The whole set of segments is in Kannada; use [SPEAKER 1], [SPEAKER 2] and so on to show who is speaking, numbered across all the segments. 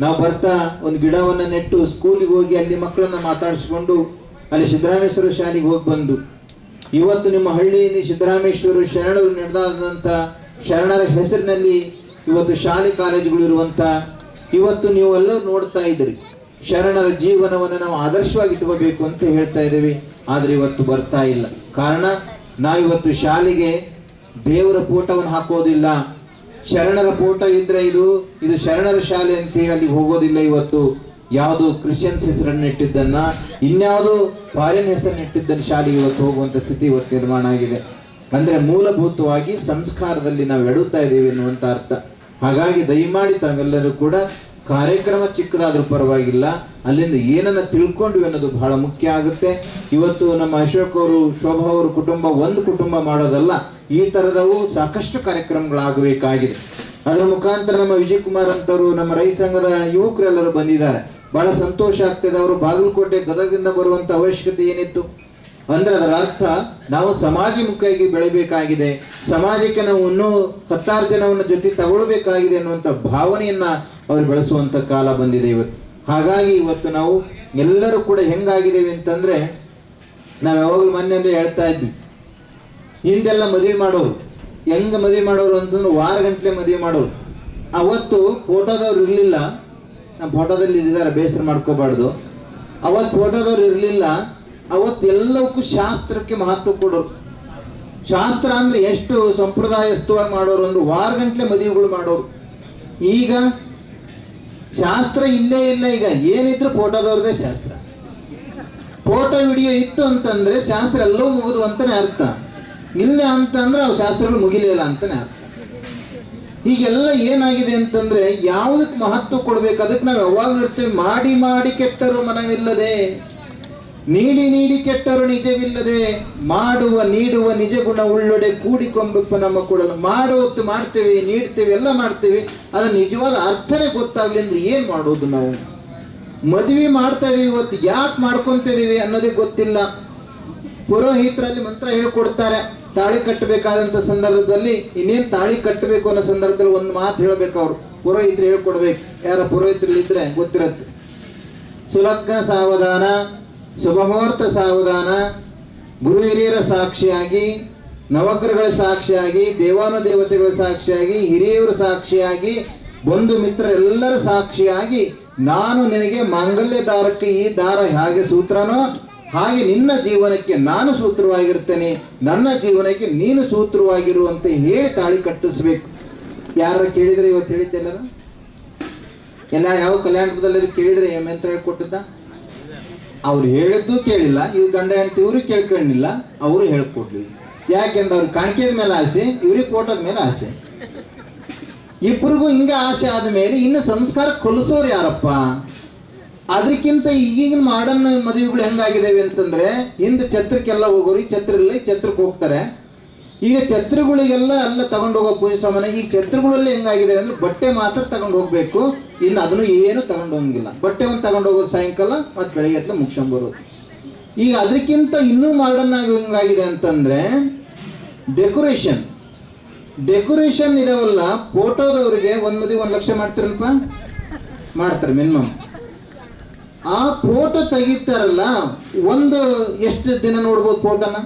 [SPEAKER 1] ನಾವು ಬರ್ತಾ ಒಂದು ಗಿಡವನ್ನು ನೆಟ್ಟು ಸ್ಕೂಲಿಗೆ ಹೋಗಿ ಅಲ್ಲಿ ಮಕ್ಕಳನ್ನ ಮಾತಾಡಿಸ್ಕೊಂಡು ಅಲ್ಲಿ ಸಿದ್ದರಾಮೇಶ್ವರ ಶಾಲೆಗೆ ಹೋಗಿ ಬಂದು. ಇವತ್ತು ನಿಮ್ಮ ಹಳ್ಳಿಯಲ್ಲಿ ಸಿದ್ದರಾಮೇಶ್ವರ ಶರಣರು ನಡೆದಾದಂಥ ಶರಣರ ಹೆಸರಿನಲ್ಲಿ ಇವತ್ತು ಶಾಲೆ ಕಾಲೇಜುಗಳು ಇರುವಂಥ ಇವತ್ತು ನೀವೆಲ್ಲರೂ ನೋಡ್ತಾ ಇದ್ದೀರಿ. ಶರಣರ ಜೀವನವನ್ನು ನಾವು ಆದರ್ಶವಾಗಿ ಇಟ್ಕೋಬೇಕು ಅಂತ ಹೇಳ್ತಾ ಇದ್ದೀವಿ. ಆದರೆ ಇವತ್ತು ಬರ್ತಾ ಇಲ್ಲ. ಕಾರಣ ನಾವಿವತ್ತು ಶಾಲೆಗೆ ದೇವರ ಫೋಟೋವನ್ನು ಹಾಕೋದಿಲ್ಲ. ಶರಣರ ಪೋಟ ಇದ್ರೆ ಇದು ಇದು ಶರಣರ ಶಾಲೆ ಅಂತ ಹೇಳಿ ಅಲ್ಲಿ ಹೋಗೋದಿಲ್ಲ ಇವತ್ತು. ಯಾವುದು ಕ್ರಿಶ್ಚಿಯನ್ಸ್ ಹೆಸರನ್ನು ಇಟ್ಟಿದ್ದನ್ನ, ಇನ್ಯಾವುದು ಫಾರಿನ್ ಹೆಸರನ್ನು ಇಟ್ಟಿದ್ದನ್ನ ಶಾಲೆಗೆ ಇವತ್ತು ಹೋಗುವಂತ ಸ್ಥಿತಿ ಇವತ್ತು ನಿರ್ಮಾಣ ಆಗಿದೆ. ಅಂದ್ರೆ ಮೂಲಭೂತವಾಗಿ ಸಂಸ್ಕಾರದಲ್ಲಿ ನಾವು ಎಡುತ್ತಾ ಇದ್ದೀವಿ ಎನ್ನುವಂತ ಅರ್ಥ. ಹಾಗಾಗಿ ದಯಮಾಡಿ ತಾವೆಲ್ಲರೂ ಕೂಡ ಕಾರ್ಯಕ್ರಮ ಚಿಕ್ಕದಾದ್ರೂ ಪರವಾಗಿಲ್ಲ, ಅಲ್ಲಿಂದ ಏನನ್ನ ತಿಳ್ಕೊಂಡ್ವಿ ಅನ್ನೋದು ಬಹಳ ಮುಖ್ಯ ಆಗುತ್ತೆ. ಇವತ್ತು ನಮ್ಮ ಅಶೋಕ್ ಅವರು, ಶೋಭಾ ಅವರು ಕುಟುಂಬ, ಒಂದು ಕುಟುಂಬ ಮಾಡೋದಲ್ಲ, ಈ ತರದವು ಸಾಕಷ್ಟು ಕಾರ್ಯಕ್ರಮಗಳಾಗಬೇಕಾಗಿದೆ. ಅದರ ಮುಖಾಂತರ ನಮ್ಮ ವಿಜಯ್ ಕುಮಾರ್ ಅಂತವರು, ನಮ್ಮ ರೈತ ಸಂಘದ ಯುವಕರೆಲ್ಲರೂ ಬಂದಿದ್ದಾರೆ. ಬಹಳ ಸಂತೋಷ ಆಗ್ತದೆ ಅವರು ಬಾಗಲಕೋಟೆ ಗದಗದಿಂದ ಬರುವಂತ ಅವಶ್ಯಕತೆ ಏನಿತ್ತು? ಅಂದ್ರೆ ಅದರ ಅರ್ಥ, ನಾವು ಸಮಾಜಮುಖಿಯಾಗಿ ಬೆಳಿಬೇಕಾಗಿದೆ. ಸಮಾಜಕ್ಕೆ ನಾವು ಇನ್ನೂ ಹತ್ತಾರು ಜನವನ್ನ ಜೊತೆ ತಗೊಳ್ಬೇಕಾಗಿದೆ ಅನ್ನುವಂಥ ಭಾವನೆಯನ್ನ ಅವರು ಬೆಳೆಸುವಂಥ ಕಾಲ ಬಂದಿದೆ ಇವತ್ತು. ಹಾಗಾಗಿ ಇವತ್ತು ನಾವು ಎಲ್ಲರೂ ಕೂಡ ಹೆಂಗಾಗಿದ್ದೇವೆ ಅಂತಂದ್ರೆ ನಾವು ಯಾವಾಗಲೂ ಮೊನ್ನೆ ಹೇಳ್ತಾ ಇದ್ವಿ. ಹಿಂದೆಲ್ಲ ಮದುವೆ ಮಾಡೋರು. ಹೆಂಗ ಮದುವೆ ಮಾಡೋರು ಅಂತಂದ್ರೆ ವಾರ ಗಂಟಲೆ ಮದುವೆ ಮಾಡೋರು. ಅವತ್ತು ಫೋಟೋದವ್ರು ಇರಲಿಲ್ಲ. ನಮ್ಮ ಫೋಟೋದಲ್ಲಿ ಇದ್ದಾರೆ, ಬೇಸರ ಮಾಡ್ಕೋಬಾರ್ದು. ಅವತ್ತು ಫೋಟೋದವ್ರು ಇರಲಿಲ್ಲ. ಅವತ್ತು ಎಲ್ಲವಕ್ಕೂ ಶಾಸ್ತ್ರಕ್ಕೆ ಮಹತ್ವ ಕೊಡೋರು. ಶಾಸ್ತ್ರ ಅಂದ್ರೆ ಎಷ್ಟು ಸಂಪ್ರದಾಯಸ್ಥವಾಗಿ ಮಾಡೋರು ಅಂದ್ರೆ ವಾರ ಗಂಟಲೆ ಮದುವೆಗಳು ಮಾಡೋರು. ಈಗ ಶಾಸ್ತ್ರ ಇಲ್ಲೇ ಇಲ್ಲ ಈಗ. ಏನಿದ್ರು ಫೋಟೋದವ್ರದೇ ಶಾಸ್ತ್ರ. ಫೋಟೋ ವಿಡಿಯೋ ಇತ್ತು ಅಂತಂದ್ರೆ ಶಾಸ್ತ್ರ ಎಲ್ಲವೂ ಮುಗಿದು ಅಂತಾನೆ ಅರ್ಥ. ಇಲ್ಲ ಅಂತಂದ್ರೆ ಅವು ಶಾಸ್ತ್ರಗಳು ಮುಗಿಲಿಲ್ಲ ಅಂತಾನೆ ಅರ್ಥ. ಹೀಗೆಲ್ಲ ಏನಾಗಿದೆ ಅಂತಂದ್ರೆ ಯಾವುದಕ್ಕೆ ಮಹತ್ವ ಕೊಡ್ಬೇಕು? ಅದಕ್ಕೆ ನಾವು ಯಾವಾಗ ಇರ್ತೀವಿ ಮಾಡಿ ಮಾಡಿ ಕೆಟ್ಟರು ಮನವಿಲ್ಲದೆ. ನೀಡಿ ನೀಡಿ ಕೆಟ್ಟರು ನಿಜವಿಲ್ಲದೆ ಮಾಡುವ ನೀಡುವ ನಿಜ ಗುಣ ಉಳ್ಳೊಡೆ ಕೂಡಿಕೊಂಬಪ್ಪ ನಮ್ಮ ಕೊಡಲು. ಮಾಡುವತ್ತು ಮಾಡ್ತೇವೆ, ನೀಡ್ತೇವೆ, ಎಲ್ಲ ಮಾಡ್ತೇವೆ. ಅದರ ನಿಜವಾದ ಅರ್ಥನೇ ಗೊತ್ತಾಗ್ಲಿ ಅಂದ್ರೆ ಏನ್ ಮಾಡೋದು ನಾವು? ಮದುವೆ ಮಾಡ್ತಾ ಇದೀವಿ ಇವತ್ತು, ಯಾಕೆ ಮಾಡ್ಕೊಂತ ಇದೀವಿ ಅನ್ನೋದೇ ಗೊತ್ತಿಲ್ಲ. ಪುರೋಹಿತರಲ್ಲಿ ಮಂತ್ರ ಹೇಳ್ಕೊಡ್ತಾರೆ, ತಾಳಿ ಕಟ್ಟಬೇಕಾದಂತ ಸಂದರ್ಭದಲ್ಲಿ, ಇನ್ನೇನ್ ತಾಳಿ ಕಟ್ಟಬೇಕು ಅನ್ನೋ ಸಂದರ್ಭದಲ್ಲಿ ಒಂದು ಮಾತು ಹೇಳ್ಬೇಕು ಅವ್ರು. ಪುರೋಹಿತರು ಹೇಳ್ಕೊಡ್ಬೇಕು. ಯಾರ ಪುರೋಹಿತರಲ್ಲಿ ಇದ್ರೆ ಗೊತ್ತಿರತ್ತೆ. ಸುಲಗ್ನ ಸಾವಧಾನ ಶುಭಮುಹೂರ್ತ ಸಾವಧಾನ. ಗುರು ಹಿರಿಯರ ಸಾಕ್ಷಿಯಾಗಿ, ನವಗ್ರಹಗಳ ಸಾಕ್ಷಿಯಾಗಿ, ದೇವಾನುದೇವತೆಗಳ ಸಾಕ್ಷಿಯಾಗಿ ಹಿರಿಯವರ ಸಾಕ್ಷಿಯಾಗಿ, ಬಂಧು ಮಿತ್ರರೆಲ್ಲರ ಸಾಕ್ಷಿಯಾಗಿ ನಾನು ನಿನಗೆ ಮಾಂಗಲ್ಯ ದಾರಕ್ಕೆ ಈ ದಾರ ಹೇಗೆ ಸೂತ್ರನೋ ಹಾಗೆ ನಿನ್ನ ಜೀವನಕ್ಕೆ ನಾನು ಸೂತ್ರವಾಗಿರ್ತೇನೆ ನನ್ನ ಜೀವನಕ್ಕೆ ನೀನು ಸೂತ್ರವಾಗಿರುವಂತೆ ಹೇಳಿ ತಾಳಿ ಕಟ್ಟಿಸ್ಬೇಕು. ಯಾರು ಕೇಳಿದ್ರೆ ಇವತ್ತು ಹೇಳಿದ್ದೆಲ್ಲರೂ? ಎಲ್ಲ ಯಾವ ಕಲ್ಯಾಣದಲ್ಲಿ ಕೇಳಿದ್ರೆ ಏನ್ ಅಂತ ಹೇಳ್ಕೊಟ್ಟಿದ್ದ? ಅವ್ರು ಹೇಳಿದ್ದು ಕೇಳಿಲ್ಲ, ಇವ್ರು ಗಂಡ ಹೆಂಡತಿ ಇವ್ರಿಗೆ ಕೇಳ್ಕೊಂಡಿಲ್ಲ, ಅವರು ಹೇಳ್ಕೊಡ್ಲಿಲ್ಲ ಯಾಕೆಂದ್ರೆ ಅವ್ರು ಕಾಣಿಕೆದ ಮೇಲೆ ಆಸೆ, ಇವ್ರಿಗೆ ಫೋಟೋದ ಮೇಲೆ ಆಸೆ. ಇಬ್ಬರಿಗೂ ಹಿಂಗೆ ಆಸೆ ಆದ ಮೇಲೆ ಇನ್ನು ಸಂಸ್ಕಾರ ಕೊಲಿಸೋರು ಯಾರಪ್ಪ? ಅದಕ್ಕಿಂತ ಈಗಿನ ಮಾಡರ್ನ್ ಮದುವೆಗಳು ಹೆಂಗಾಗಿದ್ದಾವೆ ಅಂತಂದ್ರೆ, ಹಿಂದೆ ಛತ್ರಕ್ಕೆಲ್ಲ ಹೋಗೋರು ಛತ್ರ ಛತ್ರಕ್ಕೆ ಹೋಗ್ತಾರೆ. ಈಗ ಛತ್ರಿಗಳಿಗೆಲ್ಲ ಅಲ್ಲ ತಗೊಂಡು ಹೋಗೋ ಪೂಜೆ ಸಾಮಾನು. ಈ ಛತ್ರಿಗಳಲ್ಲಿ ಹೆಂಗಾಗಿದೆ ಅಂದ್ರೆ ಬಟ್ಟೆ ಮಾತ್ರ ತಗೊಂಡು ಹೋಗ್ಬೇಕು. ಇನ್ನು ಅದನ್ನು ಏನು ತಗೊಂಡು ಹೋಗಂಗಿಲ್ಲ. ಬಟ್ಟೆ ಒಂದು ತಗೊಂಡು ಹೋಗೋದು ಸಾಯಂಕಾಲ ಮತ್ತು ಬೆಳಗ್ಗೆ ಹತ್ರ ಮುಗಿಸ್ಕೊಂಬರೋದು. ಈಗ ಅದಕ್ಕಿಂತ ಇನ್ನೂ ಮಾಡರ್ನ್ ಆಗಿ ಹೆಂಗಾಗಿದೆ ಅಂತಂದ್ರೆ ಡೆಕೋರೇಷನ್ ಡೆಕೋರೇಷನ್ ಇದಾವಲ್ಲ ಫೋಟೋದವ್ರಿಗೆ ಒಂದ್ ಮದುವೆ ಒಂದ್ ಲಕ್ಷ ಮಾಡ್ತಾರಲ್ಪ? ಮಾಡ್ತಾರೆ ಮಿನಿಮಮ್ ಆ ಫೋಟೋ ತೆಗಿತಾರಲ್ಲ, ಒಂದು ಎಷ್ಟು ದಿನ ನೋಡ್ಬೋದು ಫೋಟೋನ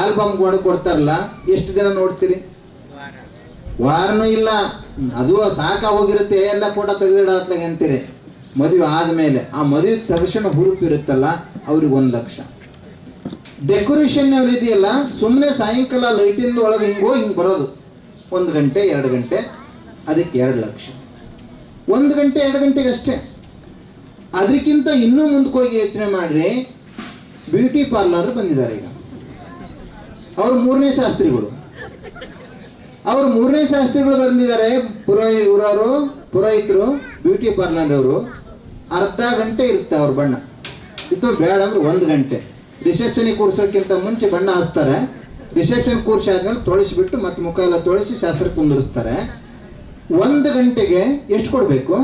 [SPEAKER 1] ಆಲ್ಬಮ್ ಮಾಡಿ ಕೊಡ್ತಾರಲ್ಲ, ಎಷ್ಟು ದಿನ ನೋಡ್ತೀರಿ? ವಾರನೂ ಇಲ್ಲ. ಅದು ಸಾಕ ಹೋಗಿರುತ್ತೆ, ಎಲ್ಲ ಫೋಟೋ ತೆಗೆದಿಡತ್ಲಾಗ ಅಂತೀರಿ. ಮದುವೆ ಆದಮೇಲೆ, ಆ ಮದುವೆ ತಕ್ಷಣ ಹುಡುಪಿರುತ್ತಲ್ಲ ಅವ್ರಿಗೆ ಒಂದು ಲಕ್ಷ. ಡೆಕೋರೇಷನ್ ಅವ್ರು ಇದೆಯಲ್ಲ ಸುಮ್ಮನೆ ಸಾಯಂಕಾಲ ಲೈಟಿಂದ ಒಳಗೆ ಹಿಂಗೋ ಹಿಂಗೆ ಬರೋದು. ಒಂದು ಗಂಟೆ, ಎರಡು ಗಂಟೆ, ಅದಕ್ಕೆ ಎರಡು ಲಕ್ಷ. ಒಂದು ಗಂಟೆ, ಎರಡು ಗಂಟೆಗೆ ಅಷ್ಟೇ. ಅದಕ್ಕಿಂತ ಇನ್ನೂ ಮುಂದಕ್ಕೆ ಹೋಗಿ ಯೋಚನೆ ಮಾಡ್ರಿ ಬ್ಯೂಟಿ ಪಾರ್ಲರ್ ಬಂದಿದ್ದಾರೆ ಈಗ. ಅವರು ಮೂರನೇ ಶಾಸ್ತ್ರಿಗಳು. ಅವರು ಮೂರನೇ ಶಾಸ್ತ್ರಿಗಳು ಬಂದಿದ್ದಾರೆ. ಪುರೋಹಿ ಊರವರು, ಪುರೋಹಿತರು, ಬ್ಯೂಟಿ ಪಾರ್ಲರ್ ಅವರು. ಅರ್ಧ ಗಂಟೆ ಇರುತ್ತೆ ಅವ್ರ ಬಣ್ಣ. ಇದು ಬೇಡ ಅಂದ್ರೆ ಒಂದು ಗಂಟೆ. ರಿಸೆಪ್ಷನಿಗೆ ಕೂರ್ಸೋಕ್ಕಿಂತ ಮುಂಚೆ ಬಣ್ಣ ಹಚ್ತಾರೆ ರಿಸೆಪ್ಷನ್ ಕೂರ್ಸಿ ಆದ್ಮೇಲೆ ತೊಳಸಿಬಿಟ್ಟು ಮತ್ತೆ ಮುಖ ಎಲ್ಲ ತೊಳಿಸಿ ಶಾಸ್ತ್ರ ಕುಂದಿರಿಸ್ತಾರೆ. ಒಂದು ಗಂಟೆಗೆ ಎಷ್ಟು ಕೊಡಬೇಕು?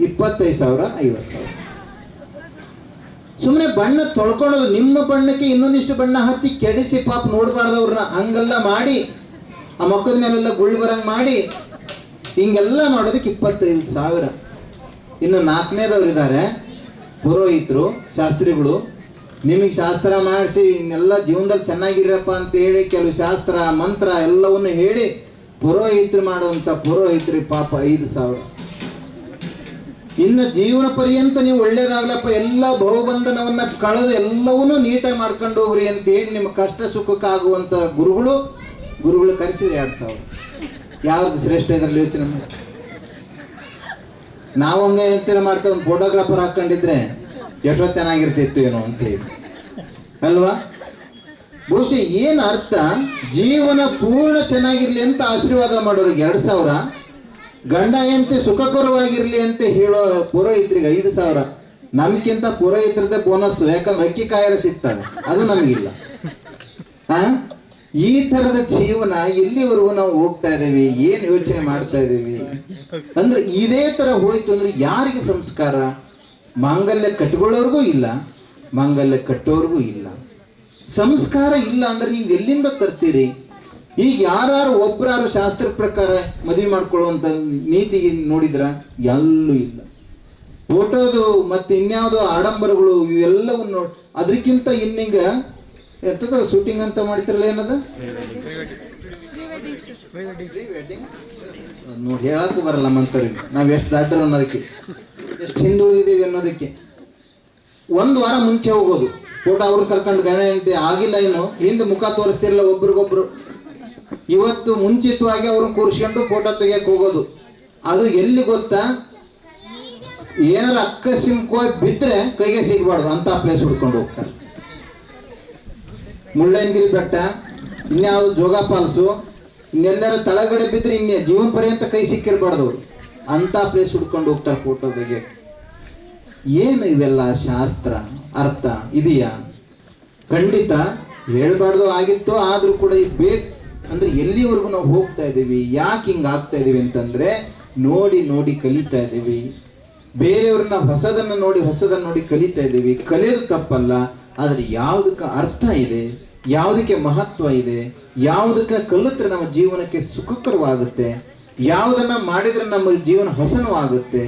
[SPEAKER 1] ಇಪ್ಪತ್ತೈದು ಸಾವಿರ, ಐವತ್ತು ಸಾವಿರ. ಸುಮ್ಮನೆ ಬಣ್ಣ ತೊಳ್ಕೊಳ್ಳೋದು, ನಿಮ್ಮ ಬಣ್ಣಕ್ಕೆ ಇನ್ನೊಂದಿಷ್ಟು ಬಣ್ಣ ಹಚ್ಚಿ ಕೆಡಿಸಿ ಪಾಪ ನೋಡಬಾರ್ದವ್ರನ್ನ ಹಂಗೆಲ್ಲ ಮಾಡಿ, ಆ ಮಕ್ಕದ ಮೇಲೆಲ್ಲ ಗುಳ್ಳು ಬರಂಗ್ ಮಾಡಿ, ಹಿಂಗೆಲ್ಲ ಮಾಡೋದಕ್ಕೆ ಇಪ್ಪತ್ತೈದು ಸಾವಿರ. ಇನ್ನು ನಾಲ್ಕನೇದವ್ರು ಇದ್ದಾರೆ ಪುರೋಹಿತರು, ಶಾಸ್ತ್ರಿಗಳು. ನಿಮಗೆ ಶಾಸ್ತ್ರ ಮಾಡಿಸಿ, ಇನ್ನೆಲ್ಲ ಜೀವನದಲ್ಲಿ ಚೆನ್ನಾಗಿರಪ್ಪ ಅಂತ ಹೇಳಿ ಕೆಲವು ಶಾಸ್ತ್ರ, ಮಂತ್ರ ಎಲ್ಲವನ್ನು ಹೇಳಿ ಪುರೋಹಿತರು ಮಾಡುವಂಥ ಪುರೋಹಿತರಿಗೆ ಪಾಪ ಐದು ಸಾವಿರ. ಇನ್ನು ಜೀವನ ಪರ್ಯಂತ ನೀವು ಒಳ್ಳೇದಾಗ್ಲಪ್ಪ, ಎಲ್ಲ ಬಹುಬಂಧನವನ್ನ ಕಳೆದು ಎಲ್ಲವನ್ನೂ ನೀಟಾಗಿ ಮಾಡ್ಕೊಂಡು ಹೋಗ್ರಿ ಅಂತ ಹೇಳಿ ನಿಮ್ಮ ಕಷ್ಟ ಸುಖಕ್ಕಾಗುವಂತ ಗುರುಗಳು ಗುರುಗಳು ಕರೆಸಿದ್ರೆ ಎರಡು ಸಾವಿರ. ಯಾವ್ದು ಶ್ರೇಷ್ಠ ಇದರಲ್ಲಿ ಯೋಚನೆ ಮಾಡಿ. ನಾವು ಹಂಗೆ ಯೋಚನೆ ಮಾಡ್ತಾ ಒಂದು ಫೋಟೋಗ್ರಾಫರ್ ಹಾಕೊಂಡಿದ್ರೆ ಎಷ್ಟೋ ಚೆನ್ನಾಗಿರ್ತಿತ್ತು ಏನೋ ಅಂತ ಹೇಳಿ. ಅಲ್ವಾ? ಬಹುಶಃ ಏನು ಅರ್ಥ? ಜೀವನ ಪೂರ್ಣ ಚೆನ್ನಾಗಿರ್ಲಿ ಅಂತ ಆಶೀರ್ವಾದ ಮಾಡೋರಿಗೆ ಎರಡು ಸಾವಿರ ಗಂಡ ಹೆಂಡತಿ ಸುಖಕರವಾಗಿರ್ಲಿ ಅಂತ ಹೇಳೋ ಪುರೋಹಿತರಿಗೆ ಐದು ಸಾವಿರ. ನಮ್ಗಿಂತ ಪುರೋಹಿತರದೇ ಬೋನಸ್, ಯಾಕಂದ್ರೆ ಅಕ್ಕಿ ಕಾಯರ ಸಿಗ್ತವೆ. ಅದು ನಮಗಿಲ್ಲ. ಆ? ಈ ತರದ ಜೀವನ ಎಲ್ಲಿವರೆಗೂ ನಾವು ಹೋಗ್ತಾ ಇದ್ದೇವೆ? ಏನ್ ಯೋಚನೆ ಮಾಡ್ತಾ ಇದ್ದೀವಿ? ಅಂದ್ರೆ ಇದೇ ತರ ಹೋಯ್ತು ಅಂದ್ರೆ ಯಾರಿಗೆ ಸಂಸ್ಕಾರ? ಮಾಂಗಲ್ಯ ಕಟ್ಕೊಳ್ಳೋರ್ಗೂ ಇಲ್ಲ, ಮಾಂಗಲ್ಯ ಕಟ್ಟೋರ್ಗೂ ಇಲ್ಲ. ಸಂಸ್ಕಾರ ಇಲ್ಲ ಅಂದ್ರೆ ನೀವು ಎಲ್ಲಿಂದ ತರ್ತೀರಿ? ಈಗ ಯಾರು ಒಬ್ಬರಾರು ಶಾಸ್ತ್ರ ಪ್ರಕಾರ ಮದುವೆ ಮಾಡ್ಕೊಳ್ಳುವಂತ ನೀತಿ ನೋಡಿದ್ರ ಎಲ್ಲೂ ಇಲ್ಲ. ಫೋಟೋದು ಮತ್ತೆ ಇನ್ಯಾವುದೋ ಆಡಂಬರಗಳು ಇವೆಲ್ಲವನ್ನು ನೋಡಿ ಅದಕ್ಕಿಂತ ಇನ್ನಿಂಗ ಎಂತದ ಶೂಟಿಂಗ್ ಅಂತ ಮಾಡ್ತಿರಲ್ಲ ಏನದ? ನೋಡಿ ಹೇಳಕ್ಕೂ ಬರಲ್ಲ ಮಂತವ್ರಿಗೆ ನಾವ್ ಎಷ್ಟು ದಾಟ್ರ ಅನ್ನೋದಕ್ಕೆ. ಎಷ್ಟು ಹಿಂದುಳಿದಿದ್ದೀವಿ ಅನ್ನೋದಕ್ಕೆ. ಒಂದು ವಾರ ಮುಂಚೆ ಹೋಗೋದು. ಫೋಟೋ ಅವ್ರು ಕರ್ಕೊಂಡು ಗಣ ಆಗಿಲ್ಲ ಏನು, ಹಿಂದೆ ಮುಖ ತೋರಿಸ್ತಿರಲ್ಲ ಒಬ್ರಿಗೊಬ್ರು. ಇವತ್ತು ಮುಂಚಿತವಾಗಿ ಅವ್ರನ್ನ ಕೂರಿಸ್ಕೊಂಡು ಫೋಟೋ ತೆಗಿಯಕ್ ಹೋಗೋದು. ಅದು ಎಲ್ಲಿ ಗೊತ್ತಾ? ಏನಾರ ಅಕ್ಕಸ್ಮಿಕವಾಗಿ ಬಿದ್ರೆ ಕೈಗೆ ಸಿಗಬಾರ್ದು, ಅಂತ ಪ್ಲೇಸ್ ಹುಡ್ಕೊಂಡು ಹೋಗ್ತಾರೆ. ಮುಳ್ಳಯ್ಯನಗಿರಿ ಬೆಟ್ಟ, ಇನ್ಯಾವುದು ಜೋಗ ಫಾಲ್ಸು ಇನ್ನೆಲ್ಲರ ತಳಗಡೆ ಬಿದ್ರೆ ಇನ್ನೇ ಜೀವನ ಪರ್ಯಂತ ಕೈ ಸಿಕ್ಕಿರ್ಬಾರ್ದು ಅಂತ ಪ್ಲೇಸ್ ಹುಡ್ಕೊಂಡು ಹೋಗ್ತಾರೆ ಫೋಟೋ ತೆಗೆ ಏನು ಇವೆಲ್ಲ ಶಾಸ್ತ್ರ, ಅರ್ಥ ಇದೆಯಾ? ಖಂಡಿತ ಹೇಳ್ಬಾರ್ದು, ಆಗಿತ್ತು ಆದ್ರೂ ಕೂಡ ಬೇಕು. ಅಂದ್ರೆ ಎಲ್ಲಿವರೆಗೂ ನಾವು ಹೋಗ್ತಾ ಇದ್ದೀವಿ? ಯಾಕೆ ಹಿಂಗ್ ಆಗ್ತಾ ಇದೀವಿ ಅಂತಂದ್ರೆ ನೋಡಿ ನೋಡಿ ಕಲಿತಾ ಇದ್ದೀವಿ. ಬೇರೆಯವ್ರನ್ನ ಹೊಸದನ್ನ ನೋಡಿ ಹೊಸದನ್ನ ನೋಡಿ ಕಲಿತಾ ಇದ್ದೀವಿ. ಕಲಿಯೋದು ತಪ್ಪಲ್ಲ, ಆದ್ರೆ ಯಾವುದಕ್ಕೆ ಅರ್ಥ ಇದೆ? ಯಾವುದಕ್ಕೆ ಮಹತ್ವ ಇದೆ? ಯಾವುದಕ್ಕೆ ಕಲಿತ್ರೆ ನಮ್ಮ ಜೀವನಕ್ಕೆ ಸುಖಕರವಾಗುತ್ತೆ? ಯಾವುದನ್ನ ಮಾಡಿದ್ರೆ ನಮ್ಮ ಜೀವನ ಹೊಸನವಾಗುತ್ತೆ?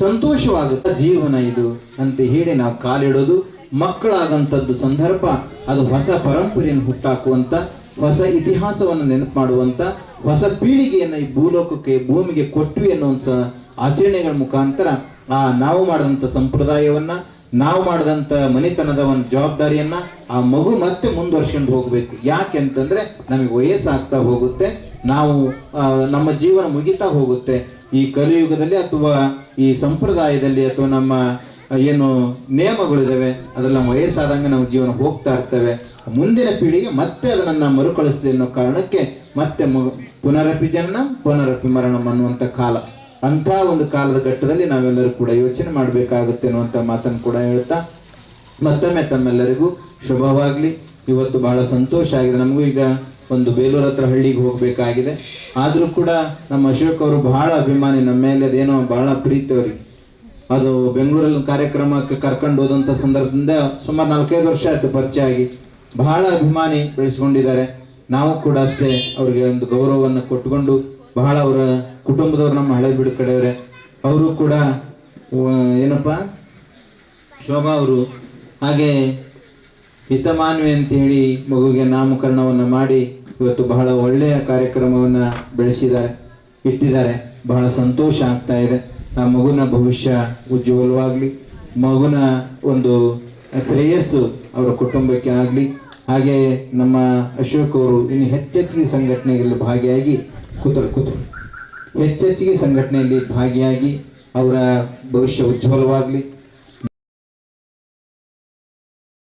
[SPEAKER 1] ಸಂತೋಷವಾಗುತ್ತೆ ಜೀವನ ಇದು ಅಂತ ಹೇಳಿ ನಾವು ಕಾಲಿಡೋದು ಮಕ್ಕಳಾಗಂಥದ್ದು ಸಂದರ್ಭ. ಅದು ಹೊಸ ಪರಂಪರೆಯನ್ನು ಹುಟ್ಟಾಕುವಂತ ಹೊಸ ಇತಿಹಾಸವನ್ನು ನೆನಪು ಮಾಡುವಂತ ಹೊಸ ಪೀಳಿಗೆಯನ್ನ ಈ ಭೂಲೋಕಕ್ಕೆ, ಭೂಮಿಗೆ ಕೊಟ್ವಿ ಅನ್ನುವಂಥ ಆಚರಣೆಗಳ ಮುಖಾಂತರ ಆ ನಾವು ಮಾಡಿದಂಥ ಸಂಪ್ರದಾಯವನ್ನ, ನಾವು ಮಾಡಿದಂಥ ಮನೆತನದ ಒಂದು ಜವಾಬ್ದಾರಿಯನ್ನ ಆ ಮಗು ಮತ್ತೆ ಮುಂದುವರ್ಸ್ಕೊಂಡು ಹೋಗ್ಬೇಕು. ಯಾಕೆ ಅಂತಂದ್ರೆ ನಮಗೆ ವಯಸ್ಸಾಗ್ತಾ ಹೋಗುತ್ತೆ. ನಾವು ನಮ್ಮ ಜೀವನ ಮುಗಿತಾ ಹೋಗುತ್ತೆ. ಈ ಕಲಿಯುಗದಲ್ಲಿ ಅಥವಾ ಈ ಸಂಪ್ರದಾಯದಲ್ಲಿ ಅಥವಾ ನಮ್ಮ ಏನು ನಿಯಮಗಳಿದಾವೆ, ಅದೆಲ್ಲ ವಯಸ್ಸಾದಂಗೆ ನಾವು ಜೀವನ ಹೋಗ್ತಾ ಇರ್ತೇವೆ. ಮುಂದಿನ ಪೀಳಿಗೆ ಮತ್ತೆ ಅದನ್ನ ಮರುಕಳಿಸ್ಲಿ ಅನ್ನೋ ಕಾರಣಕ್ಕೆ ಮತ್ತೆ ಪುನರಪಿ ಜನನ ಪುನರಪಿ ಮರಣಂ ಅನ್ನುವಂಥ ಕಾಲ. ಅಂಥ ಒಂದು ಕಾಲದ ಘಟ್ಟದಲ್ಲಿ ನಾವೆಲ್ಲರೂ ಕೂಡ ಯೋಚನೆ ಮಾಡಬೇಕಾಗುತ್ತೆ ಅನ್ನುವಂಥ ಮಾತನ್ನು ಕೂಡ ಹೇಳ್ತಾ ಮತ್ತೊಮ್ಮೆ ತಮ್ಮೆಲ್ಲರಿಗೂ ಶುಭವಾಗಲಿ. ಇವತ್ತು ಬಹಳ ಸಂತೋಷ ಆಗಿದೆ. ನಮಗೂ ಈಗ ಒಂದು ಬೇಲೂರು ಹತ್ರ ಹಳ್ಳಿಗೆ ಹೋಗಬೇಕಾಗಿದೆ. ಆದರೂ ಕೂಡ ನಮ್ಮ ಅಶೋಕ್ ಅವರು ಬಹಳ ಅಭಿಮಾನಿ. ನಮ್ಮ ಮೇಲೆ ಅದೇನೋ ಬಹಳ ಪ್ರೀತಿ ಅವರಿಗೆ. ಅದು ಬೆಂಗಳೂರಲ್ಲಿ ಕಾರ್ಯಕ್ರಮಕ್ಕೆ ಕರ್ಕೊಂಡು ಹೋದಂಥ ಸಂದರ್ಭದಿಂದ ಸುಮಾರು ನಾಲ್ಕೈದು ವರ್ಷ ಆಯ್ತು ಪರಿಚಯ ಆಗಿ. ಬಹಳ ಅಭಿಮಾನಿ ಬೆಳೆಸ್ಕೊಂಡಿದ್ದಾರೆ. ನಾವು ಕೂಡ ಅಷ್ಟೇ ಅವರಿಗೆ ಒಂದು ಗೌರವವನ್ನು ಕೊಟ್ಟುಕೊಂಡು ಬಹಳ ಅವರ ಕುಟುಂಬದವರು ನಮ್ಮ ಹಳೆ ಬಿಡು ಕಡೆಯವರೇ ಅವರು ಕೂಡ ಏನಪ್ಪ? ಶೋಭಾ ಅವರು. ಹಾಗೆ ಹಿತಮಾನ್ವಿ ಅಂತೇಳಿ ಮಗುವಿಗೆ ನಾಮಕರಣವನ್ನು ಮಾಡಿ ಇವತ್ತು ಬಹಳ ಒಳ್ಳೆಯ ಕಾರ್ಯಕ್ರಮವನ್ನು ಬೆಳೆಸಿದ್ದಾರೆ, ಇಟ್ಟಿದ್ದಾರೆ. ಬಹಳ ಸಂತೋಷ ಆಗ್ತಾ ಇದೆ. ಆ ಮಗುನ ಭವಿಷ್ಯ ಉಜ್ವಲವಾಗಲಿ. ಮಗುನ ಒಂದು ಶ್ರೇಯಸ್ಸು ಅವರ ಕುಟುಂಬಕ್ಕೆ ಆಗಲಿ, ಹಾಗೆ ನಮ್ಮ ಅಶೋಕ್ ಅವರು ಇನ್ನು ಹೆಚ್ಚೆಚ್ಚಿಗೆ ಸಂಘಟನೆಯಲ್ಲಿ ಭಾಗಿಯಾಗಿ ಕೂತರು ಕೂತರು. ಹೆಚ್ಚೆಚ್ಚಿಗೆ ಸಂಘಟನೆಯಲ್ಲಿ ಭಾಗಿಯಾಗಿ ಅವರ ಭವಿಷ್ಯ ಉಜ್ವಲವಾಗಲಿ.